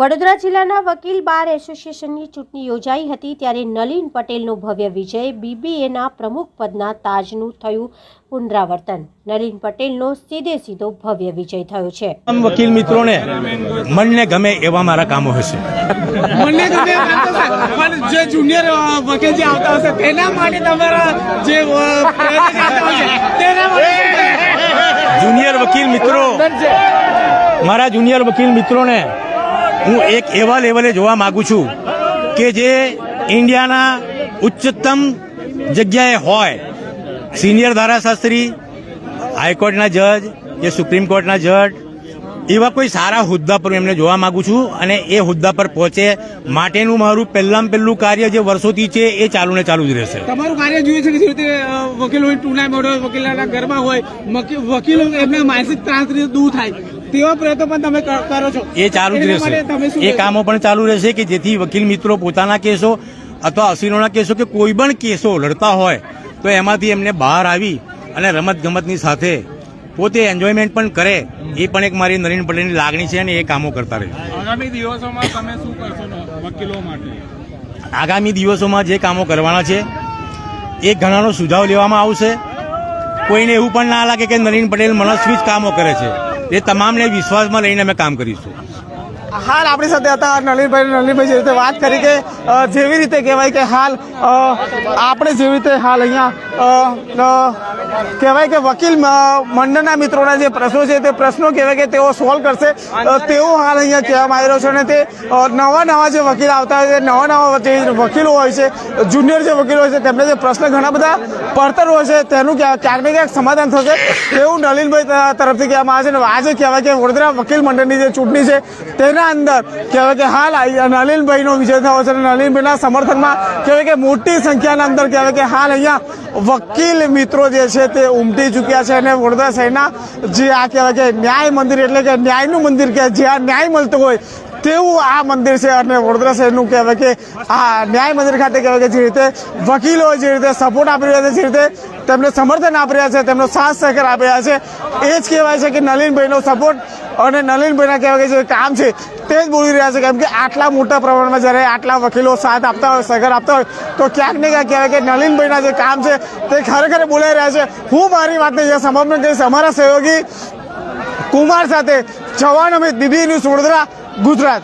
વડોદરા જિલ્લાના વકીલ બાર એસોસિએશનની ચૂંટણી યોજાઈ હતી ત્યારે નલિન પટેલનો ભવ્ય વિજય બીબીએના પ્રમુખ પદના તાજનું થયું પુનરાવર્તન. નલિન પટેલનો સીધે સીધો ભવ્ય વિજય થયો છે. વકીલ મિત્રોને મનને ગમે એવા મારા કામો હશે. મને ગમે. પણ જે જુનિયર વકીલ જે આવતા હશે તેના માટે તમારા જે તેના માટે જુનિયર વકીલ મિત્રો મારા જુનિયર વકીલ મિત્રોને હું એક એવા લેવલે જોવા માગું છું કે જે ઇન્ડિયાના ઉચ્ચતમ જગ્યાએ હોય. સિનિયર ધારાશાસ્ત્રી, હાઈકોર્ટના જજ કે સુપ્રીમ કોર્ટના જજ એવા કોઈ સારા હોદ્દા પર એમને જોવા માંગુ છું અને એ હોદ્દા પર પહોંચે માટેનું મારું પહેલાં પહેલું કાર્ય જે વર્ષોથી છે એ ચાલુ ને ચાલુ જ રહેશે. તમારું કાર્ય જોઈએ છે કે જે રીતે વકીલો ટુર્નામેન્ટ હોય વકીલોના ગરબા હોય વકીલો એમના માનસિક ત્રાસથી દૂર થાય. તેવા પ્રયત્નો પણ તમે કર- કરો છો. એ ચાલુ જ રહેશે. એ કામો પણ ચાલુ રહેશે કે જેથી વકીલ મિત્રો પોતાના કેસો અથવા અસીરોના કેસો કે કોઈ પણ કેસો લડતા હોય તો એમાંથી એમને બહાર આવી અને રમત ગમતની સાથે પોતે એન્જોયમેન્ટ પણ કરે એ પણ એક મારી નરેન પટેલની લાગણી છે અને એ કામો કરતા રહે. આગામી દિવસોમાં તમે શું કરશો વકીલો માટે? આગામી દિવસોમાં જે કામો કરવાના છે એ ઘણાનો સુઝાવ લેવામાં આવશે. કોઈને એવું પણ ના લાગે કે નરેન્દ્ર પટેલ મનસ્વી જ કામો કરે છે. એ તમામને વિશ્વાસમાં લઈને અમે કામ કરીશું. હાલ આપણી સાથે હતા નલિનભાઈ. નલિનભાઈ જે રીતે વાત કરી કે જેવી રીતે કહેવાય કે હાલ આપણે જેવી રીતે હાલ અહીંયા કહેવાય કે વકીલ મંડળના મિત્રોના જે પ્રશ્નો છે તે પ્રશ્નો કહેવાય કે તેઓ સોલ્વ કરશે. તેવો હાલ અહીંયા કહેવામાં આવી રહ્યો છે અને તે નવા નવા જે વકીલ આવતા હોય છે, નવા નવા જે વકીલો હોય છે, જુનિયર જે વકીલો હોય છે, તેમને જે પ્રશ્ન ઘણા બધા પડતર હોય છે, તેનું ક્યાં- ક્યાંક ને ક્યાંક સમાધાન થશે તેવું નલિનભાઈ તરફથી કહેવામાં આવે છે. અને આજે કહેવાય કે વડોદરા વકીલ મંડળની જે ચૂંટણી છે, તેના અંદર કહેવાય કે હાલ નલિનભાઈનો વિજય થયો છે અને નલિનભાઈના સમર્થનમાં કહેવાય કે મોટી સંખ્યાના અંદર કહેવાય કે હાલ અહીંયા વકીલ મિત્રો જે છે તે ઉમટી ચૂક્યા છે અને વડોદરા શહેરના જે આ કહેવાય કે ન્યાય મંદિર એટલે કે ન્યાયનું મંદિર કે જ્યાં ન્યાય મળતો હોય તેવું આ મંદિર છે અને વડોદરા શહેરનું કહેવાય કે આ ન્યાય મંદિર ખાતે કહેવાય કે જે રીતે વકીલો જે રીતે સપોર્ટ આપી રહ્યા છે, જે રીતે તેમને સમર્થન આપી રહ્યા છે, તેમનો સાથ સહકાર આપી રહ્યા છે, એ જ કહેવાય છે કે નલિનભાઈનો સપોર્ટ અને નલિનભાઈના કહેવાય કે જે કામ છે, તે જ બોલી રહ્યા છે. કેમ કે આટલા મોટા પ્રમાણમાં જ્યારે આટલા વકીલો સાથ આપતા હોય, સહકાર આપતા હોય, તો ક્યાંક ને ક્યાંક કહેવાય કે નલિનભાઈના જે કામ છે, તે ખરેખર બોલાઈ રહ્યા છે. હું મારી વાતને જે સમર્પણ કરીશ અમારા સહયોગી કુમાર સાથે જવાન અમિત દીદી ન્યૂઝ વડોદરા. ગુજરાત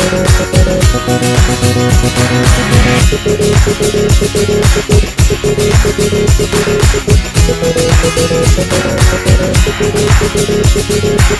ピッ